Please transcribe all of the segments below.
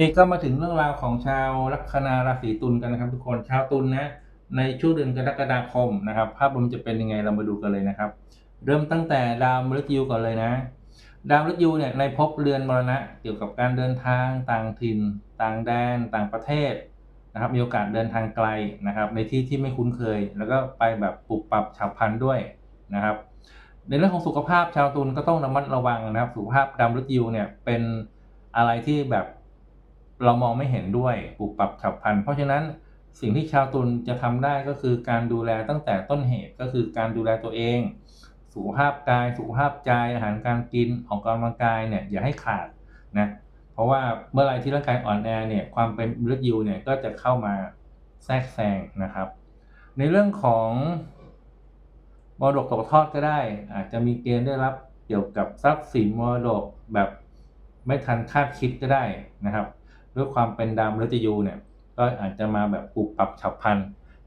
นี้ก็มาถึงเรื่องราวของชาวลัคนาราศีตุลกันนะครับ ทุกคนชาวตุลนะในช่วงเดือนกรกฎาคมนะครับ ภาพรวมจะเป็นยังไงเรามาดูกันเลยนะครับ เริ่มตั้งแต่ดาวมฤตยูก่อนเลยนะ ดาวมฤตยูเนี่ยในภพเรือนมรณะ เกี่ยวกับการเดินทางต่างถิ่น ต่างแดน ต่างประเทศนะครับ มีโอกาสเดินทางไกลนะครับ ในที่ที่ไม่คุ้นเคย แล้วก็ไปแบบปรับปรับฉับพลันด้วยนะครับ ในเรื่องของสุขภาพชาวตุลก็ต้องระมัดระวังนะครับ สุขภาพดาวมฤตยูเนี่ยเป็นอะไรที่แบบ เรามองไม่เห็นด้วยปรับปรับฉับพลัน เพราะฉะนั้นสิ่งที่ชาวตุลจะทำได้ก็คือการดูแลตั้งแต่ต้นเหตุก็คือการดูแลตัวเอง สุขภาพกายสุขภาพใจอาหารการกินออกกำลังกายเนี่ยอย่าให้ขาดนะเพราะว่าเมื่อไรที่ร่างกายอ่อนแอเนี่ยความเป็นมฤตยูเนี่ยก็จะเข้ามาแทรกแซงนะครับ ในเรื่องของมรดกตกทอดก็ได้ อาจจะมีเกณฑ์ได้รับเกี่ยวกับทรัพย์สินมรดกแบบไม่ทันคาดคิดก็ได้นะครับ ด้วยความเป็นดาวมฤตยูเนี่ยก็อาจจะมาแบบปรับปรับฉับพลัน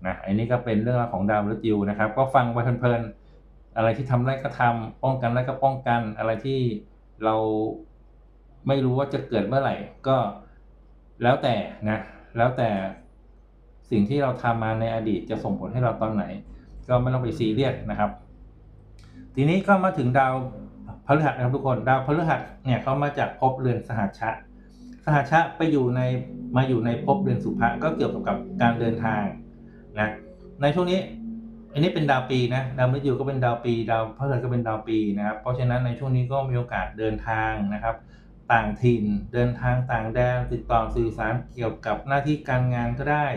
นะอันนี้ก็เป็นเรื่องราวของดาวมฤตยูนะครับ ก็ฟังไปเพลินๆอะไรที่ทำได้ก็ทำป้องกันได้ก็ป้องกันอะไรที่เราไม่รู้ว่าจะเกิดเมื่อไหร่ ก็แล้วแต่นะแล้วแต่สิ่งที่เราทำมาในอดีตจะส่งผลให้เราตอนไหน ก็ไม่ต้องไปซีเรียสนะครับ ทีนี้ก็มาถึงดาวพฤหัสนะครับทุกคนดาวพฤหัสเนี่ยเขามาจากภพเรือนสหัชชะ หัชชะไปอยู่ในมาอยู่ในภพเรือนสุภะก็เกี่ยวกับการเดินทางนะในช่วงนี้อันนี้เป็นดาวปีนะดาวมฤตยูก็เป็นดาวปี ดาวพฤหัสก็เป็นดาวปีนะครับเพราะฉะนั้นในช่วงนี้ก็มีโอกาสเดินทางนะครับ ต่างถิ่นเดินทางต่างแดนติดต่อสื่อสารเกี่ยวกับหน้าที่การงานก็ได้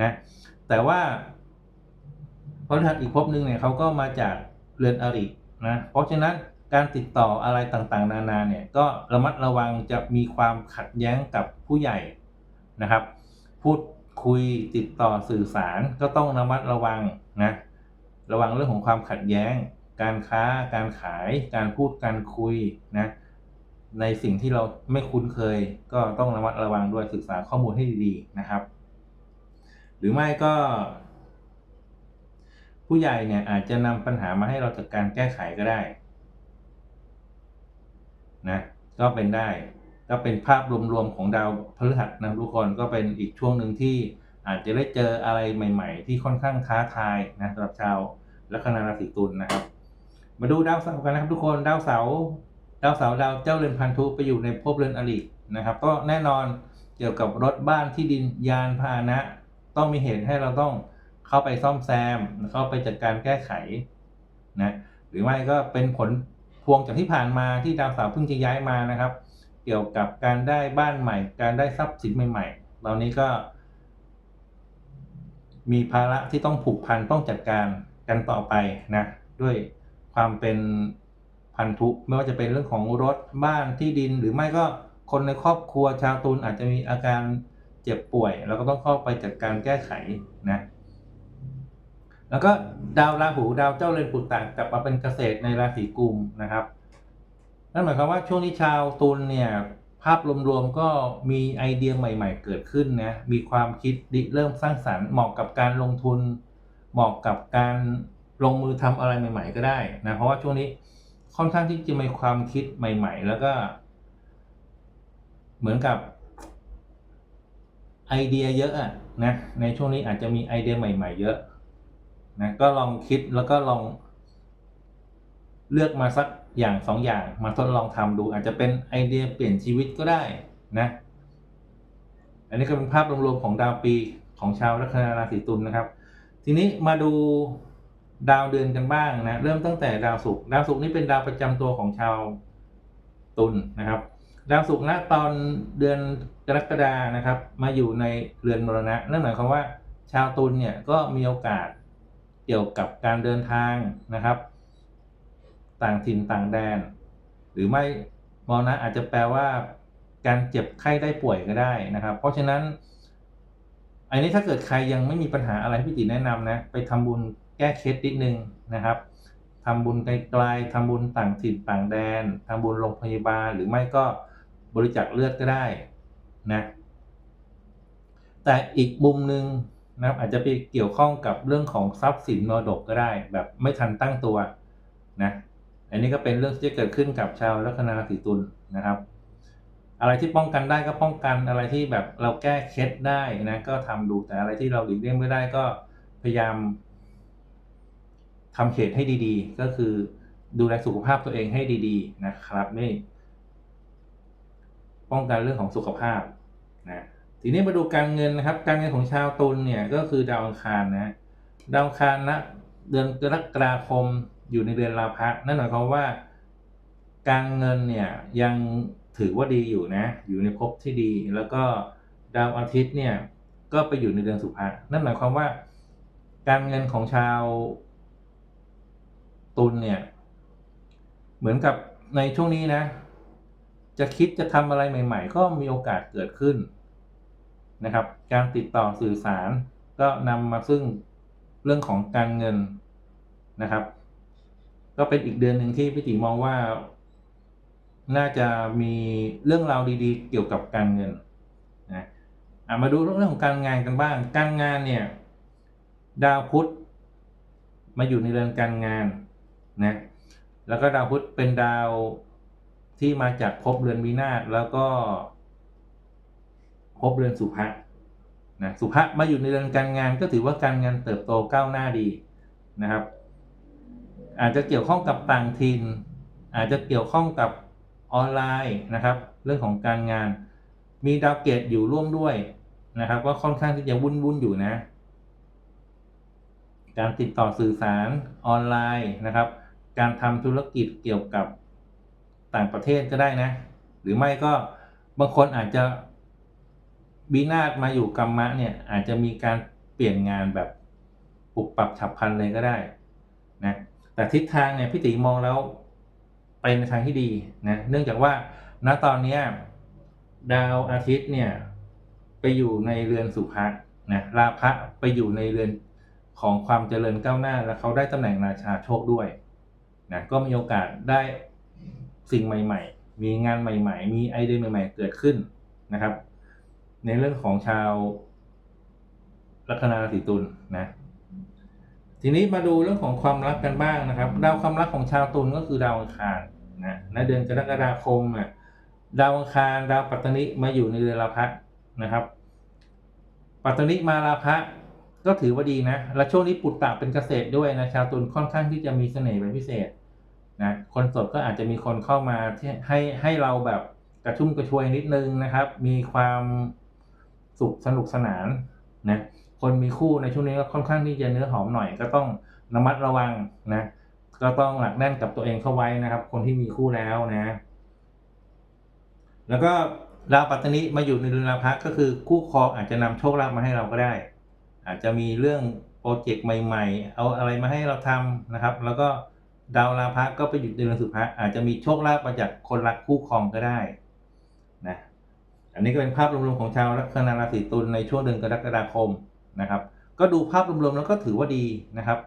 นะแต่ว่าพฤหัสอีกภพหนึ่งเนี่ยเขาก็มาจากเรือนอรินะเพราะฉะนั้น การติดต่ออะไรต่างๆ นานาเนี่ยก็ระมัดระวังจะมีความขัดแย้งกับผู้ใหญ่นะครับ พูดคุยติดต่อสื่อสารก็ต้องระมัดระวังนะระวังเรื่องของความขัดแย้ง การค้าการขาย การพูดการคุยนะในสิ่งที่เราไม่คุ้นเคย ก็ต้องระมัดระวังด้วยศึกษาข้อมูลให้ดีๆนะครับ หรือไม่ก็ ผู้ใหญ่เนี่ยอาจจะนำปัญหามาให้เราจัดการแก้ไขก็ได้ นะก็เป็นได้ก็เป็นภาพรวมๆของดาวพฤหัสนะทุกคนก็เป็นอีกช่วงหนึ่งที่อาจจะได้เจออะไรใหม่ ๆ ที่ค่อนข้างท้าทายนะสำหรับชาวลัคนาราศีตุลนะครับ มาดูดาวเสาร์กันนะครับทุกคนดาวเสาร์ดาวเสาร์ดาวเจ้าเรือนพันธุไปอยู่ในภพเรือนอรินะครับ ก็แน่นอนเกี่ยวกับรถบ้านที่ดินยานพาหนะ ต้องมีเหตุให้เราต้องเข้าไปซ่อมแซมเข้าไปจัดการแก้ไขนะหรือไม่ก็เป็นผล วงจากที่ผ่านมาที่ดาวเสาร์เพิ่งจะย้ายมานะครับ เกี่ยวกับการได้บ้านใหม่ การได้ทรัพย์สินใหม่ๆตอนนี้ก็ มีภาระที่ต้องผูกพันต้องจัดการกันต่อไปนะด้วยความเป็นพันธุไม่ว่าจะเป็นเรื่องของรถบ้านที่ดิน หรือไม่ก็คนในครอบครัวชาวตุลอาจจะมีอาการเจ็บป่วยเราก็ต้องเข้าไปจัดการแก้ไขนะ แล้วก็ดาวราหูดาวเจ้าเรือนปุตตะกลับมาเป็นเกษตรในราศีกุมนะครับนั่นหมายความว่าช่วงนี้ชาวตุลเนี่ยภาพรวมๆก็มีไอเดียใหม่ๆ เกิดขึ้นนะมีความคิดิเริ่มสร้างสรรค์เหมาะกับการลงทุน เหมาะกับการลงมือทำอะไรใหม่ ๆ ก็ได้นะเพราะว่าช่วงนี้ค่อนข้างที่จะมีความคิดใหม่ ๆ แล้วก็ เหมือนกับไอเดียเยอะอะนะในช่วงนี้อาจจะมีไอเดียใหม่ ๆ เยอะ นะก็ลองคิดแล้วก็ลอง เลือกมาสักอย่างสองอย่างมาทดลองทำดู อาจจะเป็นไอเดียเปลี่ยนชีวิตก็ได้นะ อันนี้ก็เป็นภาพรวมๆของดาวปีของชาวลัคนาราศีตุลนะครับ ทีนี้มาดูดาวเดือนกันบ้างนะ เริ่มตั้งแต่ดาวศุกร์ดาวศุกร์นี่เป็นดาวประจำตัวของชาวตุลนะครับ ดาวศุกร์ณตอนเดือนกรกฎานะครับ มาอยู่ในเรือนมรณะนั่นหมายความว่า ชาวตุลเนี่ยก็มีโอกาส เกี่ยวกับการเดินทางนะครับ ต่างถิ่นต่างแดน หรือไม่มรณะอาจจะแปลว่า การเจ็บไข้ได้ป่วยก็ได้นะครับ เพราะฉะนั้น อันนี้ถ้าเกิดใครยังไม่มีปัญหาอะไรพี่ติแนะนำนะ ไปทำบุญแก้เคล็ดนิดนึงนะครับทำบุญไกลๆทำบุญต่างถิ่นต่างแดนทำบุญโรงพยาบาล หรือไม่ก็บริจาคเลือดก็ได้นะแต่อีกมุมหนึ่ง นะครับอาจจะไปเกี่ยวข้องกับเรื่องของทรัพย์สินมรดกก็ได้ แบบไม่ทันตั้งตัวนะอันนี้ก็เป็นเรื่องที่จะเกิดขึ้นกับชาวลัคนาราศีตุลนะครับ อะไรที่ป้องกันได้ก็ป้องกันอะไรที่แบบเราแก้เคล็ดได้นะก็ทำดูแต่อะไรที่เราหลีกเลี่ยงไม่ได้ก็พยายามทำเขตให้ดีๆ ก็คือดูแลสุขภาพตัวเองให้ดี ๆ นะครับนี่ป้องกันเรื่องของสุขภาพนะ ทีนี้มาดูการเงินนะครับ การเงินของชาวตุลเนี่ยก็คือดาวอังคารนะดาวอังคารนะเดือนกรกฎาคมอยู่ในเดือนราพะนั่นหมายความว่า การเงินเนี่ยยังถือว่าดีอยู่นะ อยู่ในภพที่ดี แล้วก็ดาวอาทิตย์เนี่ยก็ไปอยู่ในเดือนสุภะนั่นหมายความว่า การเงินของชาวตุลเนี่ยเหมือนกับในช่วงนี้นะ จะคิดจะทำอะไรใหม่ ๆ ก็มีโอกาสเกิดขึ้น นะครับ การติดต่อสื่อสารก็นำมาซึ่งเรื่องของการเงินนะครับ ก็เป็นอีกเดือนหนึ่งที่พี่ติมองว่า น่าจะมีเรื่องราวดีๆ เกี่ยวกับการเงินนะมาดูเรื่องของการงานกันบ้าง การงานเนี่ย ดาวพุธมาอยู่ในเรือนการงานนะแล้วก็ดาวพุธเป็นดาวที่มาจากภพเรือนวินาศแล้วก็ ภพเรือนสุภะนะสุภะมาอยู่ในเรือนการงานก็ถือว่าการงานเติบโตก้าวหน้าดีนะครับ อาจจะเกี่ยวข้องกับต่างถิ่นอาจจะเกี่ยวข้องกับออนไลน์นะครับ เรื่องของการงาน มีดาวเกตอยู่ร่วมด้วยนะครับก็ค่อนข้างที่จะวุ่นวุ่นอยู่นะ การติดต่อสื่อสารออนไลน์นะครับ การทำธุรกิจเกี่ยวกับต่างประเทศก็ได้นะ หรือไม่ก็บางคนอาจจะ บีนาศมาอยู่กรรมะเนี่ยอาจจะมีการเปลี่ยนงานแบบปรับปรับฉับพลันเลยก็ได้นะแต่ทิศทางเนี่ยพี่ติมองแล้วไปในทางที่ดีนะเนื่องจากว่าณตอนนี้ดาวอาทิตย์เนี่ยไปอยู่ในเรือนสุภะนะราพะไปอยู่ในเรือนของความเจริญก้าวหน้า และเขาได้ตำแหน่งราชาโชคด้วยนะก็มีโอกาสได้สิ่งใหม่ ๆ มีงานใหม่ ๆ มีไอเดียใหม่ ๆ เกิดขึ้นนะครับ ในเรื่องของชาวลัคนาราศีตุลนะ ทีนี้มาดูเรื่องของความรักกันบ้างนะครับดาวความรักของชาวตุลก็คือดาวอังคารนะในเดือนกรกฎาคมอะดาวอังคารดาวปัตตนิมาอยู่ในเรือนราพะนะครับ ปัตตนิมาราพะก็ถือว่าดีนะ และช่วงนี้ปุตตะเป็นเกษตรด้วยนะชาวตุลค่อนข้างที่จะมีเสน่ห์เป็นพิเศษนะคนสดก็อาจจะมีคนเข้ามาที่ให้ให้เราแบบกระชุ่มกระชวยนิดนึงนะครับ มีความ สุขสนุกสนานนะคนมีคู่ในช่วงนี้ก็ค่อนข้างที่จะเนื้อหอมหน่อย ก็ต้องระมัดระวังนะก็ต้องหนักแน่นกับตัวเองเข้าไว้นะครับ คนที่มีคู่แล้วนะ แล้วก็ดาวปัตตนิมาอยู่ในเรือนราพะก็คือคู่ครองอาจจะนำโชคลาภมาให้เราก็ได้ อาจจะมีเรื่องโปรเจกต์ใหม่ๆ เอาอะไรมาให้เราทำนะครับ แล้วก็ดาวราพะก็ไปอยู่ในเรือนสุภะอาจจะมีโชคลาภมาจากคนรักคู่ครองก็ได้ อันนี้ก็เป็นภาพรวมๆของชาวลัคนาราศีตุลในช่วงเดือนกรกฎาคมนะครับ ก็ดูภาพรวมๆแล้วก็ถือว่าดีนะครับ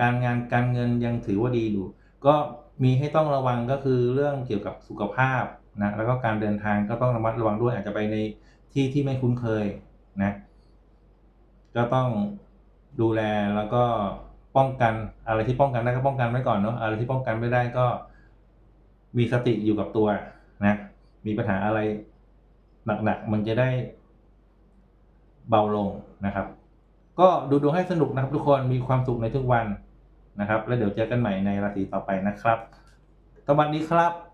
การงานการเงินยังถือว่าดีอยู่ ก็มีให้ต้องระวังก็คือเรื่องเกี่ยวกับสุขภาพนะแล้วก็การเดินทางก็ต้องระมัดระวังด้วยอาจจะไปในที่ที่ไม่คุ้นเคยนะก็ต้องดูแลแล้วก็ป้องกันอะไรที่ป้องกันได้ก็ป้องกันไว้ก่อนเนาะอะไรที่ป้องกันไม่ได้ก็มีสติอยู่กับตัวนะมีปัญหาอะไร หนักๆมันจะได้เบาลงนะครับ ก็ดูดวงให้สนุกนะครับ ทุกคนมีความสุขในทุกวันนะครับ แล้วเดี๋ยวเจอกันใหม่ในราศีต่อไปนะครับสวัสดีครับ